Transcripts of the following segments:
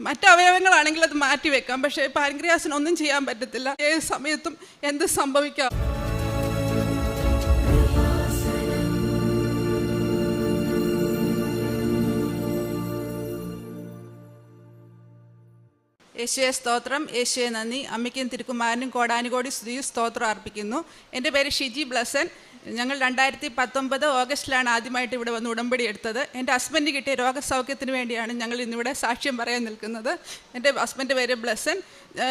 മറ്റ് അവയവങ്ങളാണെങ്കിൽ അത് മാറ്റി വെക്കാം. പക്ഷേ പാൻക്രിയാസിന് ഒന്നും ചെയ്യാൻ പറ്റത്തില്ല. ഏത് സമയത്തും എന്ത് സംഭവിക്കാം? യേശുവെ സ്തോത്രം. യേശുവെ നന്ദി. അമ്മയ്ക്കും തിരുക്കുമാരനും കോടാനുകോടി സ്ത്രീ സ്തോത്രം അർപ്പിക്കുന്നു. എന്റെ പേര് ഷിജി ബ്ലസൻ. ഞങ്ങൾ രണ്ടായിരത്തി പത്തൊമ്പത് ഓഗസ്റ്റിലാണ് ആദ്യമായിട്ട് ഇവിടെ വന്ന് ഉടമ്പടി എടുത്തത്. എന്റെ ഹസ്ബൻഡ് കിട്ടിയ രോഗസൗഖ്യത്തിന് വേണ്ടിയാണ് ഞങ്ങൾ ഇന്നിവിടെ സാക്ഷ്യം പറയാൻ നിൽക്കുന്നത്. എന്റെ ഹസ്ബൻഡ് പേര് ബ്ലസൻ.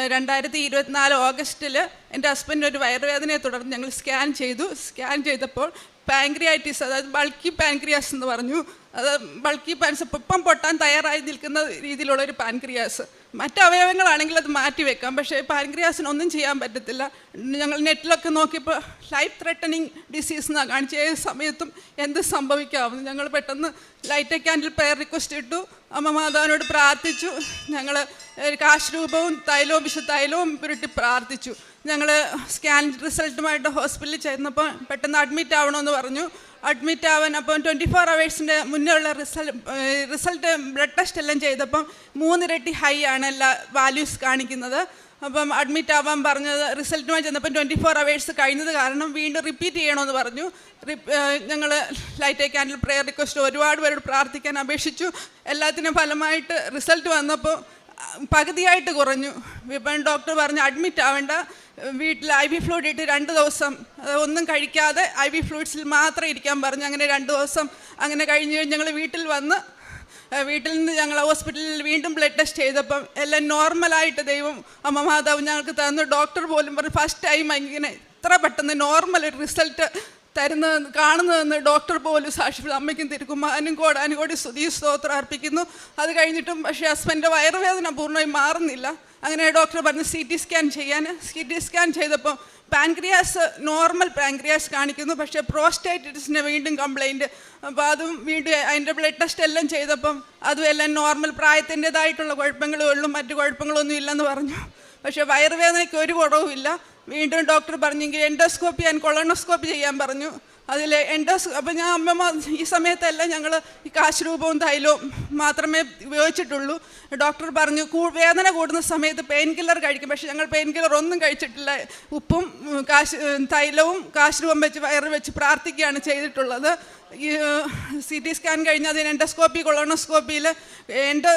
രണ്ടായിരത്തി ഇരുപത്തിനാല് ഓഗസ്റ്റിൽ എന്റെ ഹസ്ബൻഡ് ഒരു വയറുവേദനയെ തുടർന്ന് ഞങ്ങൾ സ്കാൻ ചെയ്തു. സ്കാൻ ചെയ്തപ്പോൾ പാൻക്രിയാറ്റിസ് അതായത് ബൾക്കി പാൻക്രിയാസ് എന്ന് പറഞ്ഞു. അത് ബൾക്കി പാൻസ് ഇപ്പം പൊട്ടാൻ തയ്യാറായി നിൽക്കുന്ന രീതിയിലുള്ള ഒരു പാൻക്രിയാസ്. മറ്റ് അവയവങ്ങളാണെങ്കിൽ അത് മാറ്റി വെക്കാം. പക്ഷേ പാൻക്രിയാസിന് ഒന്നും ചെയ്യാൻ പറ്റത്തില്ല. ഞങ്ങൾ നെറ്റിലൊക്കെ നോക്കിയപ്പോൾ ലൈഫ് ത്രെട്ടനിങ് ഡിസീസ് എന്നാണ് കാണിച്ച. ഏത് സമയത്തും എന്ത് സംഭവിക്കാവുന്നു? ഞങ്ങൾ പെട്ടെന്ന് ലൈറ്റ് ക്യാൻഡിൽ പെയർ റിക്വസ്റ്റ് ഇട്ടു. അമ്മ മാതാവിനോട് പ്രാർത്ഥിച്ചു. ഞങ്ങൾ കാശ്രൂപവും തൈലവും വിശുദ്ധ തൈലവും പുരട്ടി പ്രാർത്ഥിച്ചു. ഞങ്ങൾ സ്കാൻ റിസൾട്ടുമായിട്ട് ഹോസ്പിറ്റലിൽ ചെന്നപ്പോൾ പെട്ടെന്ന് അഡ്മിറ്റ് ആവണമെന്ന് പറഞ്ഞു. അഡ്മിറ്റ് ആവാൻ അപ്പം ട്വന്റി ഫോർ അവേഴ്സിന്റെ മുന്നേ ഉള്ള റിസൾട്ട് റിസൾട്ട് ബ്ലഡ് ടെസ്റ്റ് എല്ലാം ചെയ്തപ്പം മൂന്നിരട്ടി ഹൈ ആണ് എല്ലാ വാല്യൂസ് കാണിക്കുന്നത്. അപ്പം അഡ്മിറ്റ് ആവാൻ പറഞ്ഞത് റിസൾട്ടുമായി ചെന്നപ്പം ട്വന്റി ഫോർ അവേഴ്സ് കഴിഞ്ഞത് കാരണം വീണ്ടും റിപ്പീറ്റ് ചെയ്യണമെന്ന് പറഞ്ഞു. ഞങ്ങൾ ലൈറ്റ് ക്യാൻഡിൽ പ്രെയർ റിക്വസ്റ്റ് ഒരുപാട് പേരോട് പ്രാർത്ഥിക്കാൻ അപേക്ഷിച്ചു. എല്ലാത്തിനും ഫലമായിട്ട് റിസൾട്ട് വന്നപ്പോൾ പകുതിയായിട്ട് കുറഞ്ഞു. ഇപ്പം ഡോക്ടർ പറഞ്ഞു അഡ്മിറ്റ് ആവേണ്ട. വീട്ടിൽ ഐ വി ഫ്ലൂയിഡ് ഇട്ട് രണ്ട് ദിവസം ഒന്നും കഴിക്കാതെ ഐ വി ഫ്ലൂയിഡ്സിൽ മാത്രം ഇരിക്കാൻ പറഞ്ഞു അങ്ങനെ രണ്ട് ദിവസം അങ്ങനെ കഴിഞ്ഞ് കഴിഞ്ഞ് ഞങ്ങൾ വീട്ടിൽ വന്ന് വീട്ടിൽ നിന്ന് ഞങ്ങൾ ഹോസ്പിറ്റലിൽ വീണ്ടും ബ്ലഡ് ടെസ്റ്റ് ചെയ്തപ്പം എല്ലാം നോർമലായിട്ട് ദൈവം അമ്മ മാതാവ് ഞങ്ങൾക്ക് തന്നു. ഡോക്ടർ പോലും പറഞ്ഞു ഫസ്റ്റ് ടൈം ഇങ്ങനെ ഇത്ര പെട്ടെന്ന് നോർമൽ ഒരു റിസൾട്ട് തരുന്നതെന്ന് കാണുന്നതെന്ന് ഡോക്ടർ പോലും സാക്ഷിപ്പെട്ടു അമ്മയ്ക്കും തിരുക്കുമാനും കോടാനും കൂടി സ്തുതി സ്തോത്രം അർപ്പിക്കുന്നു. അത് കഴിഞ്ഞിട്ടും പക്ഷേ ഹസ്ബൻഡിന്റെ വയറുവേദന പൂർണമായി മാറുന്നില്ല. അങ്ങനെ ഡോക്ടർ പറഞ്ഞു സി ടി സ്കാൻ ചെയ്യാൻ. സി ടി സ്കാൻ ചെയ്തപ്പോൾ പാൻക്രിയാസ് നോർമൽ പാൻക്രിയാസ് കാണിക്കുന്നു. പക്ഷേ പ്രോസ്റ്റൈറ്റിസിന് വീണ്ടും കംപ്ലൈന്റ്. അപ്പോൾ അതും വീണ്ടും അതിന്റെ ബ്ലഡ് ടെസ്റ്റ് എല്ലാം ചെയ്തപ്പം അതും എല്ലാം നോർമൽ പ്രായത്തിന്റെതായിട്ടുള്ള കുഴപ്പങ്ങളേ ഉള്ളൂ. മറ്റു കുഴപ്പങ്ങളൊന്നും ഇല്ലെന്ന് പറഞ്ഞു. പക്ഷേ വയറുവേദനയ്ക്ക് ഒരു കുറവുമില്ല. വീണ്ടും ഡോക്ടർ പറഞ്ഞെങ്കിൽ എൻഡോസ്കോപ്പി ആൻഡ് കൊളോണോസ്കോപ്പി ചെയ്യാൻ പറഞ്ഞു. അതിൽ എൻഡോസ് അപ്പം ഞാൻ അമ്മമ്മ ഈ സമയത്തല്ല ഞങ്ങൾ ഈ കാശ് രൂപവും തൈലവും മാത്രമേ ഉപയോഗിച്ചിട്ടുള്ളൂ. ഡോക്ടർ പറഞ്ഞു കൂ വേദന കൂടുന്ന സമയത്ത് പെയിൻ കില്ലർ കഴിക്കും. പക്ഷേ ഞങ്ങൾ പെയിൻ കില്ലർ ഒന്നും കഴിച്ചിട്ടില്ല. ഉപ്പും കാശ് തൈലവും കാശ് രൂപം വെച്ച് വയറ് വെച്ച് പ്രാർത്ഥിക്കുകയാണ് ചെയ്തിട്ടുള്ളത്. സി ടി സ്കാൻ കഴിഞ്ഞ് അതിന് എൻഡോസ്കോപ്പി കൊളോണോസ്കോപ്പിയിൽ എന്റെ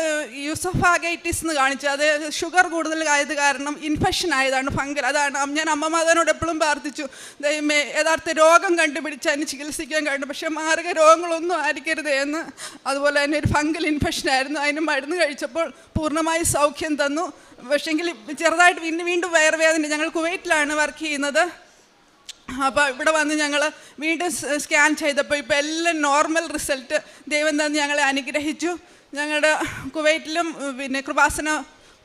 യൂസഫാഗൈറ്റിസ് എന്ന് കാണിച്ചു. അത് ഷുഗർ കൂടുതൽ ആയത് കാരണം ഇൻഫെക്ഷൻ ആയതാണ് ഫംഗൽ അതാണ് ഞാൻ അമ്മമാതാനോട് എപ്പോഴും പ്രാർത്ഥിച്ചു. യഥാർത്ഥ രോഗം കണ്ടുപിടിച്ച് അതിന് ചികിത്സിക്കാൻ കഴിഞ്ഞു പക്ഷേ മാരക രോഗങ്ങളൊന്നും ആയിരിക്കരുത് എന്ന്. അതുപോലെ തന്നെ ഒരു ഫംഗൽ ഇൻഫെക്ഷൻ ആയിരുന്നു. അതിന് മരുന്ന് കഴിച്ചപ്പോൾ പൂർണമായി സൗഖ്യം തന്നു. പക്ഷേങ്കിൽ ചെറുതായിട്ട് വീണ്ടും വീണ്ടും വയറുവേദന. ഞങ്ങൾ കുവൈറ്റിലാണ് വർക്ക് ചെയ്യുന്നത്. അപ്പോൾ ഇവിടെ വന്ന് ഞങ്ങൾ വീണ്ടും സ്കാൻ ചെയ്തപ്പോൾ ഇപ്പോൾ എല്ലാം നോർമൽ റിസൾട്ട് ദൈവം തന്നെ ഞങ്ങളെ അനുഗ്രഹിച്ചു. ഞങ്ങളുടെ കുവൈറ്റിലും പിന്നെ കൃപാസന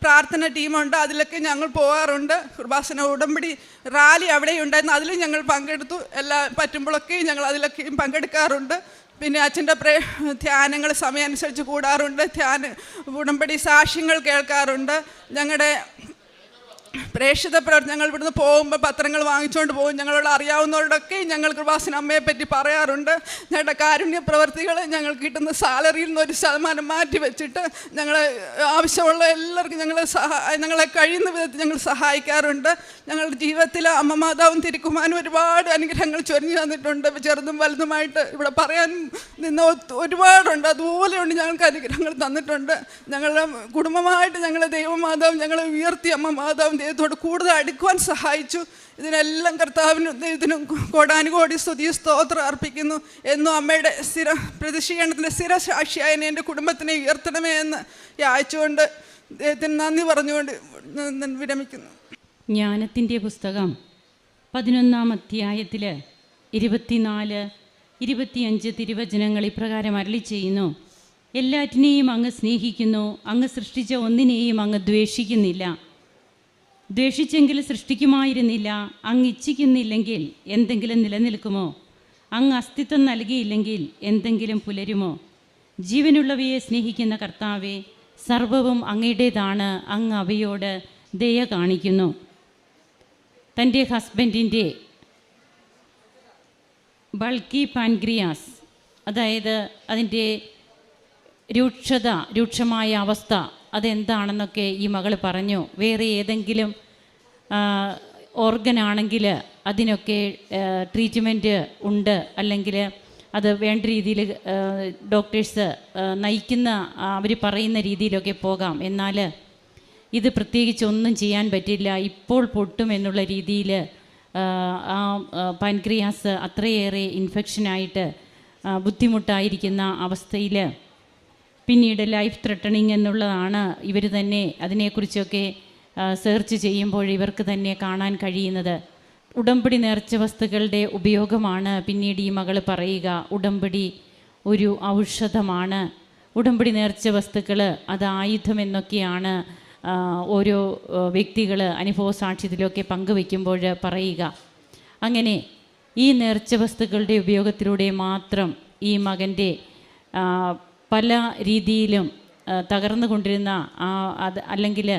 പ്രാർത്ഥന ടീമുണ്ട്. അതിലൊക്കെ ഞങ്ങൾ പോകാറുണ്ട് കൃപാസന ഉടമ്പടി റാലി അവിടെ ഉണ്ടായിരുന്നു അതിലും ഞങ്ങൾ പങ്കെടുത്തു. എല്ലാ പറ്റുമ്പോഴൊക്കെയും ഞങ്ങൾ അതിലൊക്കെയും പങ്കെടുക്കാറുണ്ട്. പിന്നെ അച്ഛന്റെ പ്രേ ധ്യാനങ്ങൾ സമയമനുസരിച്ച് കൂടാറുണ്ട്. ധ്യാന ഉടമ്പടി സാക്ഷ്യങ്ങൾ കേൾക്കാറുണ്ട്. ഞങ്ങളുടെ പ്രേക്ഷിത പ്രവർത്തനം ഞങ്ങൾ ഇവിടുന്ന് പോകുമ്പോൾ പത്രങ്ങൾ വാങ്ങിച്ചുകൊണ്ട് പോകും. ഞങ്ങളോട് അറിയാവുന്നവരോടൊക്കെ ഞങ്ങൾ കൃപാസന അമ്മയെ പറ്റി പറയാറുണ്ട്. ഞങ്ങളുടെ കാരുണ്യ പ്രവർത്തികൾ ഞങ്ങൾ കിട്ടുന്ന സാലറിയിൽ നിന്ന് ഒരു ശതമാനം മാറ്റി വെച്ചിട്ട് ഞങ്ങൾ ആവശ്യമുള്ള എല്ലാവർക്കും ഞങ്ങൾ സഹായ ഞങ്ങളെ കഴിയുന്ന വിധത്തിൽ ഞങ്ങൾ സഹായിക്കാറുണ്ട്. ഞങ്ങളുടെ ജീവിതത്തിൽ അമ്മ മാതാവും തിരുക്കുമാനും ഒരുപാട് അനുഗ്രഹങ്ങൾ ചൊരിഞ്ഞു തന്നിട്ടുണ്ട്. ചെറുതും വലുതുമായിട്ട് ഇവിടെ പറയാൻ നിന്ന് ഒരുപാടുണ്ട്. അതുപോലെയുണ്ട് ഞങ്ങൾക്ക് അനുഗ്രഹങ്ങൾ തന്നിട്ടുണ്ട്. ഞങ്ങളുടെ കുടുംബമായിട്ട് ഞങ്ങളെ ദൈവമാതാവും ഞങ്ങളെ ഉയർത്തി അമ്മ മാതാവും ദൈവത്തോട് കൂടുതൽ അടുക്കുവാൻ സഹായിച്ചു. ഇതിനെല്ലാം കർത്താവിനും ദൈവത്തിനും കോടാനുകോടി സ്തുതി സ്തോത്രം അർപ്പിക്കുന്നു. എന്നും അമ്മയുടെ സ്ഥിര പ്രതിഷീകരണത്തിന്റെ സ്ഥിര സാക്ഷിയായ എന്റെ കുടുംബത്തിനെ ഉയർത്തണമേ എന്ന് യാചിച്ചുകൊണ്ട് ദൈവത്തിന് നന്ദി പറഞ്ഞുകൊണ്ട് വിരമിക്കുന്നു. ജ്ഞാനത്തിന്റെ പുസ്തകം പതിനൊന്നാം അധ്യായത്തിൽ ഇരുപത്തിനാല് ഇരുപത്തിയഞ്ച് തിരുവചനങ്ങൾ ഇപ്രകാരം അരളി ചെയ്യുന്നു. എല്ലാറ്റിനെയും അങ്ങ് സ്നേഹിക്കുന്നു അങ്ങ് സൃഷ്ടിച്ച ഒന്നിനെയും അങ്ങ് ദ്വേഷിക്കുന്നില്ല. ദ്വേഷിച്ചെങ്കിൽ സൃഷ്ടിക്കുമായിരുന്നില്ല അങ്ങ് ഇച്ഛിക്കുന്നില്ലെങ്കിൽ എന്തെങ്കിലും നിലനിൽക്കുമോ? അങ്ങ് അസ്തിത്വം നൽകിയില്ലെങ്കിൽ എന്തെങ്കിലും പുലരുമോ? ജീവനുള്ളവയെ സ്നേഹിക്കുന്ന കർത്താവെ സർവവും അങ്ങയുടേതാണ് അങ്ങ് അവയോട് ദയ കാണിക്കുന്നു. തന്റെ ഹസ്ബൻഡിന്റെ ബൾക്കി പാൻഗ്രിയാസ് അതായത് അതിന്റെ രൂക്ഷത രൂക്ഷമായ അവസ്ഥ അതെന്താണെന്നൊക്കെ ഈ മകൾ പറഞ്ഞു. വേറെ ഏതെങ്കിലും ഓർഗൻ ആണെങ്കിൽ അതിനൊക്കെ ട്രീറ്റ്മെന്റ് ഉണ്ട്. അല്ലെങ്കിൽ അത് വേണ്ട രീതിയിൽ ഡോക്ടേഴ്സ് നയിക്കുന്ന അവർ പറയുന്ന രീതിയിലൊക്കെ പോകാം. എന്നാൽ ഇത് പ്രത്യേകിച്ച് ഒന്നും ചെയ്യാൻ പറ്റില്ല. ഇപ്പോൾ പൊട്ടും എന്നുള്ള രീതിയിൽ ആ പാൻക്രിയാസ് അത്രയേറെ ഇൻഫെക്ഷനായിട്ട് ബുദ്ധിമുട്ടായിരിക്കുന്ന അവസ്ഥയിൽ പിന്നീട് ലൈഫ് ത്രെട്ടണിങ് എന്നുള്ളതാണ് ഇവർ തന്നെ അതിനെക്കുറിച്ചൊക്കെ സെർച്ച് ചെയ്യുമ്പോൾ ഇവർക്ക് തന്നെ കാണാൻ കഴിയുന്നത്. ഉടമ്പടി നേർച്ച വസ്തുക്കളുടെ ഉപയോഗമാണ് പിന്നീട് ഈ മകൾ പറയുക. ഉടമ്പടി ഒരു ഔഷധമാണ്. ഉടമ്പടി നേർച്ച വസ്തുക്കൾ അത് ആയുധം എന്നൊക്കെയാണ് ഓരോ വ്യക്തികൾ അനുഭവ സാക്ഷ്യത്തിലൊക്കെ പങ്കുവെക്കുമ്പോൾ പറയുക. അങ്ങനെ ഈ നേർച്ച വസ്തുക്കളുടെ ഉപയോഗത്തിലൂടെ മാത്രം ഈ മകന്റെ പല രീതിയിലും തകർന്നു തകർന്നുകൊണ്ടിരുന്ന ആ അത് അല്ലെങ്കിൽ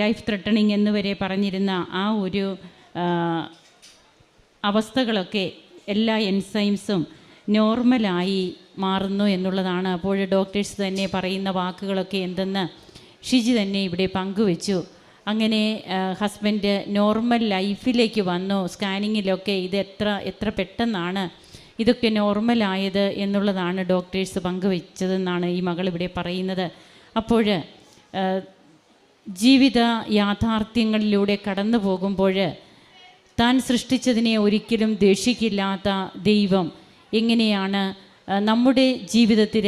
ലൈഫ് ത്രെട്ടണിങ് എന്ന് വരെ പറഞ്ഞിരുന്ന ആ ഒരു അവസ്ഥകളൊക്കെ എല്ലാ എൻസൈംസും നോർമലായി മാറുന്നു എന്നുള്ളതാണ്. അപ്പോൾ ഡോക്ടേഴ്സ് തന്നെ പറയുന്ന വാക്കുകളൊക്കെ എന്തെന്ന് ഷിജി തന്നെ ഇവിടെ പങ്കുവെച്ചു. അങ്ങനെ ഹസ്ബൻഡ് നോർമൽ ലൈഫിലേക്ക് വന്നു. സ്കാനിങ്ങിലൊക്കെ ഇത് എത്ര എത്ര പെട്ടെന്നാണ് ഇതൊക്കെ നോർമലായത് എന്നുള്ളതാണ് ഡോക്ടേഴ്സ് പങ്കുവെച്ചതെന്നാണ് ഈ മകൾ ഇവിടെ പറയുന്നത്. അപ്പോൾ ജീവിത യാഥാർത്ഥ്യങ്ങളിലൂടെ കടന്നു പോകുമ്പോൾ താൻ സൃഷ്ടിച്ചതിനെ ഒരിക്കലും ദേഷിക്കില്ലാത്ത ദൈവം എങ്ങനെയാണ് നമ്മുടെ ജീവിതത്തിൽ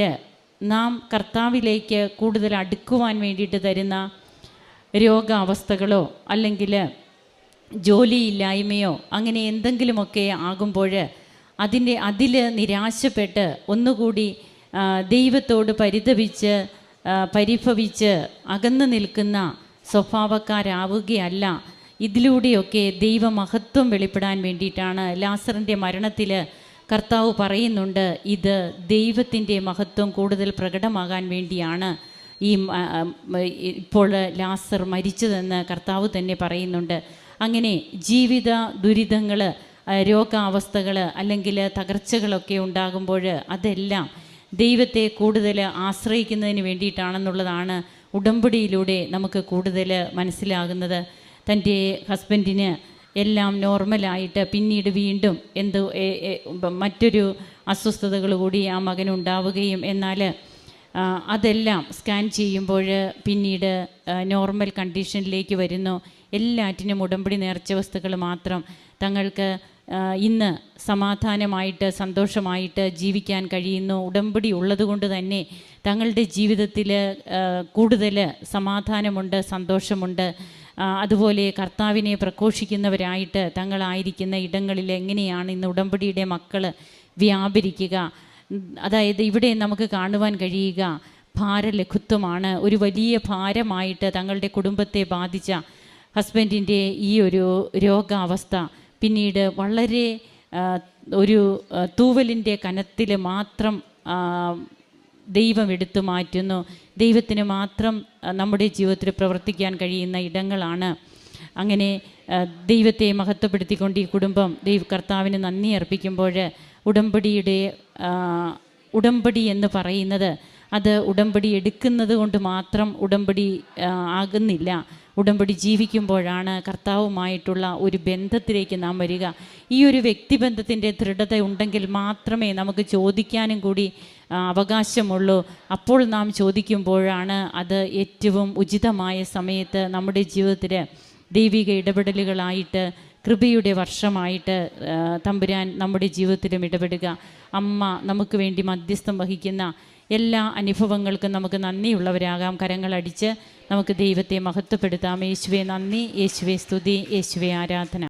നാം കർത്താവിലേക്ക് കൂടുതൽ അടുക്കുവാൻ വേണ്ടിയിട്ട് തരുന്ന രോഗാവസ്ഥകളോ അല്ലെങ്കിൽ ജോലിയില്ലായ്മയോ അങ്ങനെ എന്തെങ്കിലുമൊക്കെ ആകുമ്പോൾ അതിന്റെ അതിൽ നിരാശപ്പെട്ട് ഒന്നുകൂടി ദൈവത്തോട് പരിതപിച്ച് പരിഭവിച്ച് അകന്നു നിൽക്കുന്ന സ്വഭാവക്കാരാവുകയല്ല. ഇതിലൂടെയൊക്കെ ദൈവമഹത്വം വെളിപ്പെടാൻ വേണ്ടിയിട്ടാണ് ലാസറിന്റെ മരണത്തിൽ കർത്താവ് പറയുന്നുണ്ട് ഇത് ദൈവത്തിന്റെ മഹത്വം കൂടുതൽ പ്രകടമാകാൻ വേണ്ടിയാണ്. ഈ ഇപ്പോൾ ലാസർ മരിച്ചതെന്ന് കർത്താവ് തന്നെ പറയുന്നുണ്ട്. അങ്ങനെ ജീവിത ദുരിതങ്ങൾ രോഗാവസ്ഥകൾ അല്ലെങ്കിൽ തകർച്ചകളൊക്കെ ഉണ്ടാകുമ്പോൾ അതെല്ലാം ദൈവത്തെ കൂടുതൽ ആശ്രയിക്കുന്നതിന് വേണ്ടിയിട്ടാണെന്നുള്ളതാണ് ഉടമ്പടിയിലൂടെ നമുക്ക് കൂടുതൽ മനസ്സിലാകുന്നത്. തന്റെ ഹസ്ബൻഡിന് എല്ലാം നോർമലായിട്ട് പിന്നീട് വീണ്ടും എന്തോ മറ്റൊരു അസ്വസ്ഥതകൾ കൂടി ആ മകനുണ്ടാവുകയും എന്നാൽ അതെല്ലാം സ്കാൻ ചെയ്യുമ്പോൾ പിന്നീട് നോർമൽ കണ്ടീഷനിലേക്ക് വരുന്നു. എല്ലാറ്റിനും ഉടമ്പടി നേർച്ച വസ്തുക്കൾ മാത്രം തങ്ങൾക്ക് ഇന്ന് സമാധാനമായിട്ട് സന്തോഷമായിട്ട് ജീവിക്കാൻ കഴിയുന്നു ഉടമ്പടി ഉള്ളതുകൊണ്ട് തന്നെ തങ്ങളുടെ ജീവിതത്തിൽ കൂടുതൽ സമാധാനമുണ്ട് സന്തോഷമുണ്ട്. അതുപോലെ കർത്താവിനെ പ്രഘോഷിക്കുന്നവരായിട്ട് തങ്ങളായിരിക്കുന്ന ഇടങ്ങളിൽ എങ്ങനെയാണ് ഇന്ന് ഉടമ്പടിയുടെ മക്കൾ വ്യാപരിക്കുക? അതായത് ഇവിടെ നമുക്ക് കാണുവാൻ കഴിയുക ഭാരലഘുത്വമാണ്. ഒരു വലിയ ഭാരമായിട്ട് തങ്ങളുടെ കുടുംബത്തെ ബാധിച്ച ഹസ്ബൻഡിന്റെ ഈ ഒരു രോഗാവസ്ഥ. പിന്നീട് വളരെ ഒരു തൂവലിന്റെ കനത്തിൽ മാത്രം ദൈവം എടുത്തു മാറ്റുന്നു. ദൈവത്തിന് മാത്രം നമ്മുടെ ജീവിതത്തിൽ പ്രവർത്തിക്കാൻ കഴിയുന്ന ഇടങ്ങളാണ്. അങ്ങനെ ദൈവത്തെ മഹത്വപ്പെടുത്തിക്കൊണ്ട് ഈ കുടുംബം ദൈവ കർത്താവിന് നന്ദി അർപ്പിക്കുമ്പോൾ ഉടമ്പടിയുടെ ഉടമ്പടി എന്ന് പറയുന്നത് അത് ഉടമ്പടി എടുക്കുന്നത് കൊണ്ട് മാത്രം ഉടമ്പടി ആകുന്നില്ല. ഉടമ്പടി ജീവിക്കുമ്പോഴാണ് കർത്താവുമായിട്ടുള്ള ഒരു ബന്ധത്തിലേക്ക് നാം വരിക. ഈ ഒരു വ്യക്തിബന്ധത്തിന്റെ ദൃഢത ഉണ്ടെങ്കിൽ മാത്രമേ നമുക്ക് ചോദിക്കാനും കൂടി അവകാശമുള്ളൂ. അപ്പോൾ നാം ചോദിക്കുമ്പോഴാണ് അത് ഏറ്റവും ഉചിതമായ സമയത്ത് നമ്മുടെ ജീവിതത്തിൽ ദൈവിക ഇടപെടലുകളായിട്ട് കൃപയുടെ വർഷമായിട്ട് തമ്പുരാൻ നമ്മുടെ ജീവിതത്തിലും ഇടപെടുക. അമ്മ നമുക്ക് വേണ്ടി മധ്യസ്ഥം വഹിക്കുന്ന എല്ലാ അനുഭവങ്ങൾക്കും നമുക്ക് നന്ദിയുള്ളവരാകാം. കരങ്ങളടിച്ച് നമുക്ക് ദൈവത്തെ മഹത്വപ്പെടുത്താം. യേശുവെ നന്ദി. യേശുവെ സ്തുതി. യേശുവെ ആരാധന.